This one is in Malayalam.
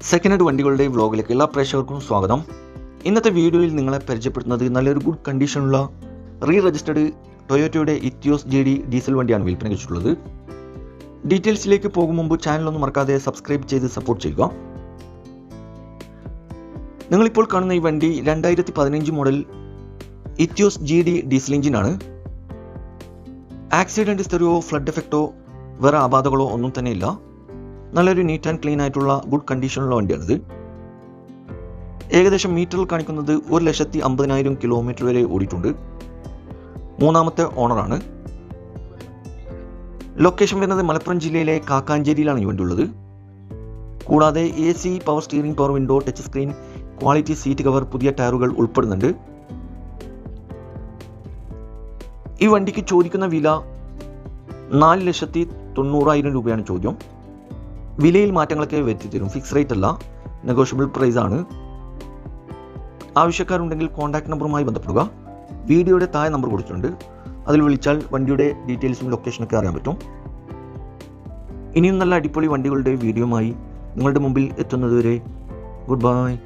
സെക്കൻഡ് ഹാൻഡ് വണ്ടികളുടെ വ്ലോഗിലേക്ക് എല്ലാ പ്രേക്ഷകർക്കും സ്വാഗതം. ഇന്നത്തെ വീഡിയോയിൽ നിങ്ങളെ പരിചയപ്പെടുത്തുന്നത് നല്ലൊരു ഗുഡ് കണ്ടീഷനുള്ള റീ രജിസ്റ്റേഡ് ടൊയോറ്റയുടെ ഇത്യോസ് ജെ ഡി ഡീസൽ വണ്ടിയാണ് വിൽപ്പന വെച്ചിട്ടുള്ളത് ഡീറ്റെയിൽസിലേക്ക് പോകും മുമ്പ് ചാനലൊന്നും മറക്കാതെ സബ്സ്ക്രൈബ് ചെയ്ത് സപ്പോർട്ട് ചെയ്യുക. നിങ്ങളിപ്പോൾ കാണുന്ന ഈ വണ്ടി രണ്ടായിരത്തി പതിനഞ്ച് model Etios G D diesel എഞ്ചിനാണ് ആക്സിഡന്റ് സ്റ്റെറിയോ ഫ്ലഡ് എഫക്റ്റോ വേറെ അപാധകളോ ഒന്നും തന്നെ ഇല്ല നല്ലൊരു നീറ്റ് ആൻഡ് ക്ലീൻ ആയിട്ടുള്ള ഗുഡ് കണ്ടീഷനുള്ള വണ്ടിയാണിത്. ഏകദേശം മീറ്ററിൽ കാണിക്കുന്നത് ഒരു ലക്ഷത്തി അമ്പതിനായിരം കിലോമീറ്റർ വരെ ഓടിയിട്ടുണ്ട്. മൂന്നാമത്തെ ഓണറാണ് ലൊക്കേഷൻ വരുന്നത് മലപ്പുറം ജില്ലയിലെ കാക്കാഞ്ചേരിയിലാണ് ഈ വണ്ടി ഉള്ളത്. കൂടാതെ A C power steering power window touch screen quality seat cover പുതിയ ടയറുകൾ ഉൾപ്പെടുന്നുണ്ട്. ഈ വണ്ടിക്ക് ചോദിക്കുന്ന വില നാല് ലക്ഷത്തി തൊണ്ണൂറായിരം രൂപയാണ് ചോദ്യം. വിലയിൽ മാറ്റങ്ങളൊക്കെ വരുത്തി തരും ഫിക്സ് റേറ്റ് അല്ല നെഗോഷ്യബിൾ പ്രൈസ് ആണ്. ആവശ്യക്കാരുണ്ടെങ്കിൽ കോൺടാക്ട് നമ്പറുമായി ബന്ധപ്പെടുക. വീഡിയോയുടെ താഴെ നമ്പർ കൊടുത്തിട്ടുണ്ട്. അതിൽ വിളിച്ചാൽ വണ്ടിയുടെ ഡീറ്റെയിൽസും ലൊക്കേഷനൊക്കെ അറിയാൻ പറ്റും. ഇനിയും നല്ല അടിപൊളി വണ്ടികളുടെ വീഡിയോമായി നിങ്ങളുടെ മുമ്പിൽ എത്തുന്നതുവരെ ഗുഡ് ബൈ